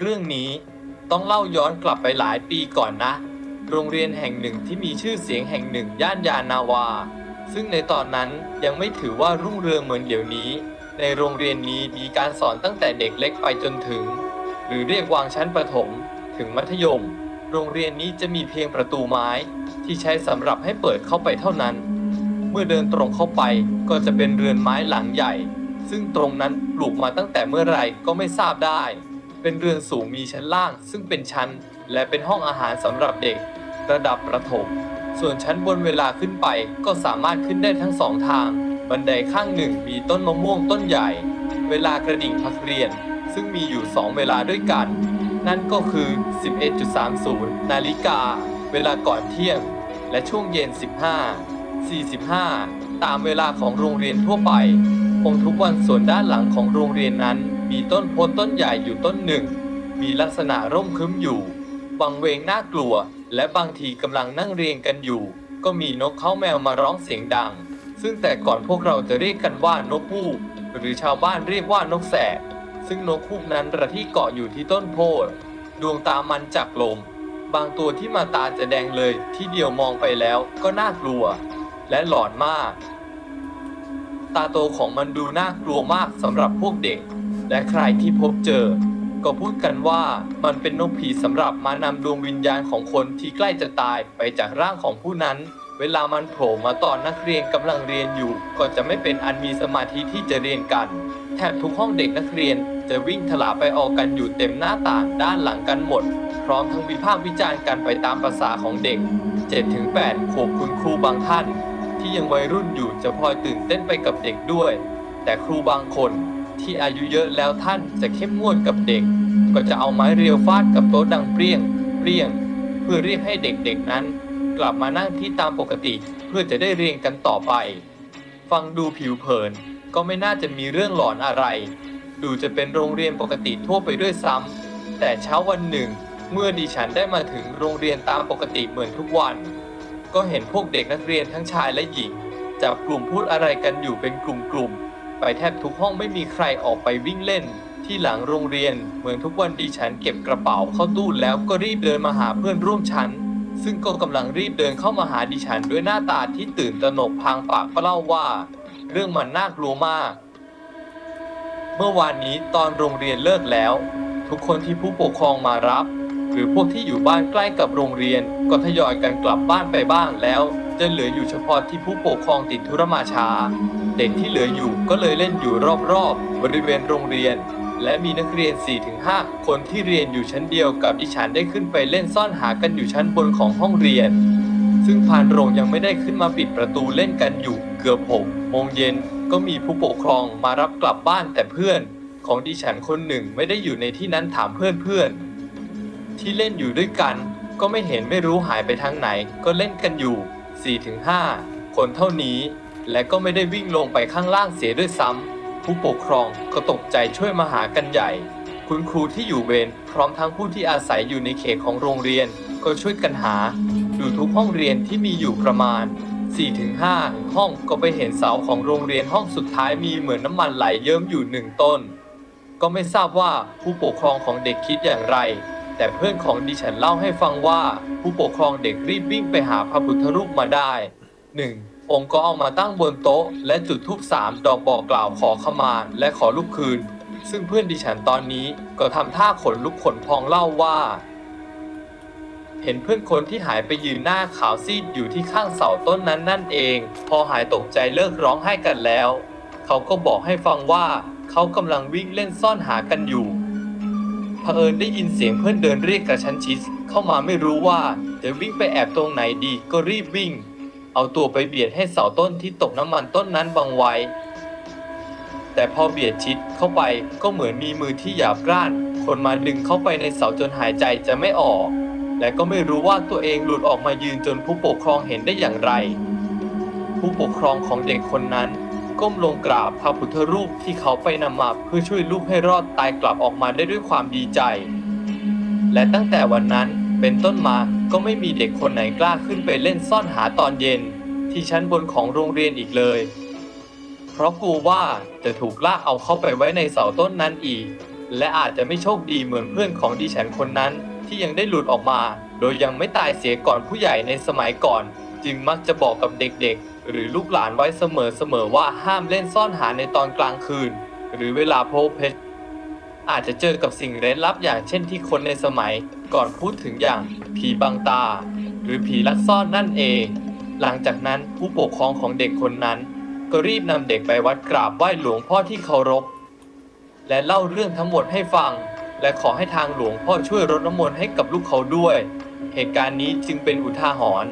เรื่องนี้ต้องเล่าย้อนกลับไปหลายปีก่อนนะ โรงเรียนแห่งหนึ่งที่มีชื่อเสียงแห่งหนึ่งย่านยานาวา ซึ่งในตอนนั้นยังไม่ถือว่ารุ่งเรืองเหมือนเดี๋ยวนี้ ในโรงเรียนนี้มีการสอนตั้งแต่เด็กเล็กไปจนถึง หรือเรียกวางชั้นประถม ถึงมัธยม โรงเรียนนี้จะมีเพียงประตูไม้ ที่ใช้สำหรับให้เปิดเข้าไปเท่านั้น เมื่อเดินตรงเข้าไปก็จะเป็นเรือนไม้หลังใหญ่ ซึ่งตรงนั้นปลูกมาตั้งแต่เมื่อไรก็ไม่ทราบได้ เป็นเรือนสูงมีชั้นล่าง ซึ่งเป็นชั้น และเป็นห้องอาหารสำหรับเด็ก ระดับประถม ส่วนชั้นบนเวลาขึ้นไปก็สามารถขึ้นได้ทั้งสองทาง บันไดข้างหนึ่งมีต้นมะม่วงต้นใหญ่ เวลากระดิ่งพักเรียน ซึ่งมีอยู่ 2 เวลาด้วยกัน นั่นก็คือ 11.30 นาฬิกา เวลาก่อนเที่ยง และช่วงเย็น 15 45 ตามเวลาของโรงเรียนทั่วไปคงทุกวันส่วนด้านหลังของโรงเรียนนั้น มีต้นโพธิ์ต้นใหญ่อยู่ต้นหนึ่ง มีลักษณะร่มครึ้มอยู่ วังเวงน่ากลัว และบางทีกำลังนั่งเรียงกันอยู่ ก็มีนกเข้าแมวมาร้องเสียงดัง ซึ่งแต่ก่อนพวกเราจะเรียกกันว่านกฮูกหรือชาวบ้านเรียกว่านกแสกซึ่งนกฮูกนั้นระที่เกาะอยู่ที่ต้นโพธิ์ดวงตามันจากลม บางตัวที่มาตาจะแดงเลย ที่เดียวมองไปแล้วก็น่ากลัว และหลอนมาก ตาโตของมันดูน่ากลัวมากสำหรับพวกเด็ก และใครที่พบเจอ ก็พูดกันว่ามันเป็นนกผีสำหรับมานำดวงวิญญาณของคนที่ใกล้จะตายไปจากร่างของผู้นั้น เวลามันโผล่มาตอนนักเรียนกำลังเรียนอยู่ ก็จะไม่เป็นอันมีสมาธิที่จะเรียนกัน แทบทุกห้องเด็กนักเรียนจะวิ่งถลาไปออกกันอยู่เต็มหน้าต่างด้านหลังกันหมด พร้อมทั้งวิพากษ์วิจารณ์กันไปตามภาษาของเด็ก 7-8ขวบคุณครูบางท่าน ที่ยังวัยรุ่นอยู่จะพลอยตื่นเต้นไปกับเด็กด้วย แต่ครูบางคน ที่อายุเยอะแล้วท่านจะเข้มงวดกับเด็ก ก็จะเอาไม้เรียวฟาดกับโต๊ะดังเปรี้ยงเปรี้ยง เพื่อเรียกให้เด็กๆนั้น กลับมานั่งที่ตามปกติเพื่อจะได้เรียนกันต่อไป ฟังดูผิวเผินก็ไม่น่าจะมีเรื่องหลอนอะไร ดูจะเป็นโรงเรียนปกติทั่วไปด้วยซ้ำแต่เช้าวันหนึ่ง เมื่อดิฉันได้มาถึงโรงเรียนตามปกติเหมือนทุกวัน ก็เห็นพวกเด็กนักเรียนทั้งชายและหญิงจับกลุ่มพูดอะไรกันอยู่เป็นกลุ่มๆ ไปแทบทุกห้องไม่มีใครออกไปวิ่งเล่น ที่หลังโรงเรียนเหมือนทุกวันดิฉันเก็บกระเป๋าเข้าตู้แล้วก็รีบเดินมาหาเพื่อนร่วมชั้น ซึ่งก็กำลังรีบเดินเข้ามาหาดิฉันด้วยหน้าตาที่ตื่นตระหนกพางปากก็เล่าว่า เรื่องมันน่ากลัวมาก เมื่อวานนี้ตอนโรงเรียนเลิกแล้ว ทุกคนที่ผู้ปกครองมารับ หรือพวกที่อยู่บ้านใกล้กับโรงเรียน ก็ทยอยกันกลับบ้านไปบ้างแล้ว จะเหลืออยู่เฉพาะที่ผู้ปกครองติดธุระมาช้า เด็กที่เหลืออยู่ก็เลยเล่นอยู่รอบๆ บริเวณโรงเรียน และมีนักเรียน 4-5 คนที่เรียนอยู่ชั้นเดียวกับดิฉันได้ขึ้นไปเล่นซ่อนหากันอยู่ชั้นบนของห้องเรียน ซึ่งพานโรงยังไม่ได้ขึ้นมาปิดประตูเล่นกันอยู่เกือบหกโมงเย็นก็มีผู้ปกครองมารับกลับบ้านแต่เพื่อน ของดิฉันคนหนึ่งไม่ได้อยู่ในที่นั้นถามเพื่อนเพื่อนๆ ที่เล่นอยู่ด้วยกัน ก็ไม่เห็นไม่รู้หายไปทางไหน ก็เล่นกันอยู่ 4-5 คนเท่านี้ และก็ไม่ได้วิ่งลงไปข้างล่างเสียด้วยซ้ำผู้ปกครองก็ตกใจช่วยมาหากันใหญ่ คุณครูที่อยู่เวรพร้อมทั้งผู้ที่อาศัยอยู่ในเขตของโรงเรียน ก็ช่วยกันหา ดูทุกห้องเรียนที่มีอยู่ประมาณ 4-5 ห้องก็ไปเห็นเสาของโรงเรียนห้องสุดท้ายมีเหมือนน้ำมันไหลเยิ้มอยู่หนึ่งต้นก็ไม่ทราบว่าผู้ปกครองของเด็กคิดอย่างไร แต่เพื่อนของดิฉันเล่าให้ฟังว่า ผู้ปกครองเด็กรีบวิ่งไปหาพระพุทธรูปมาได้ 1. องค์ก็เอามาตั้งบนโต๊ะ และจุดธูปสามดอกบอกกล่าวขอขมาและขอลูกคืน ซึ่งเพื่อนดิฉันตอนนี้ก็ทำท่าขนลุกขนพองเล่าว่า เห็นเพื่อนคนที่หายไปยืนหน้าขาวซีดอยู่ที่ข้างเสาต้นนั้นนั่นเอง พอหายตกใจเลิกร้องไห้กันแล้ว เขาก็บอกให้ฟังว่า เขากำลังวิ่งเล่นซ่อนหากันอยู่ เผอิญได้ยินเสียงเพื่อนเดินเรียกกระชั้นชิดเข้ามาไม่รู้ว่าจะวิ่งไปแอบตรงไหนดีก็รีบวิ่ง เอาตัวไปเบียดให้เสาต้นที่ตกน้ำมันต้นนั้นบังไว้ แต่พอเบียดชิดเข้าไปก็เหมือนมีมือที่หยาบกร้านคนมาดึงเข้าไปในเสาจนหายใจจะไม่ออก และก็ไม่รู้ว่าตัวเองหลุดออกมายืนจนผู้ปกครองเห็นได้อย่างไร ผู้ปกครองของเด็กคนนั้น ก้มลงกราบพระพุทธรูปที่เขาไปนำมาเพื่อช่วยลูกให้รอดตายกลับออกมาได้ด้วยความดีใจ และตั้งแต่วันนั้นเป็นต้นมาก็ไม่มีเด็กคนไหนกล้าขึ้นไปเล่นซ่อนหาตอนเย็น ที่ชั้นบนของโรงเรียนอีกเลย เพราะกลัวว่าจะถูกลากเอาเข้าไปไว้ในเสาต้นนั้นอีก และอาจจะไม่โชคดีเหมือนเพื่อนของดิฉันคนนั้นที่ยังได้หลุดออกมา โดยยังไม่ตายเสียก่อนผู้ใหญ่ในสมัยก่อน จึงมักจะบอกกับเด็กๆ หรือลูกหลานไว้เสมอๆว่าห้ามเล่นซ่อนหาในตอนกลางคืน หรือเวลาพบเพชรอาจจะเจอกับสิ่งเร้นลับอย่างเช่นที่คนในสมัยก่อนพูดถึงอย่างผีบังตา หรือผีลักซ่อนนั่นเอง หลังจากนั้นผู้ปกครองของเด็กคนนั้น ก็รีบนำเด็กไปวัดกราบไหว้หลวงพ่อที่เคารพ และเล่าเรื่องทั้งหมดให้ฟัง และขอให้ทางหลวงพ่อช่วยรดน้ำมนต์ให้กับลูกเขาด้วย เหตุการณ์นี้จึงเป็นอุทาหรณ์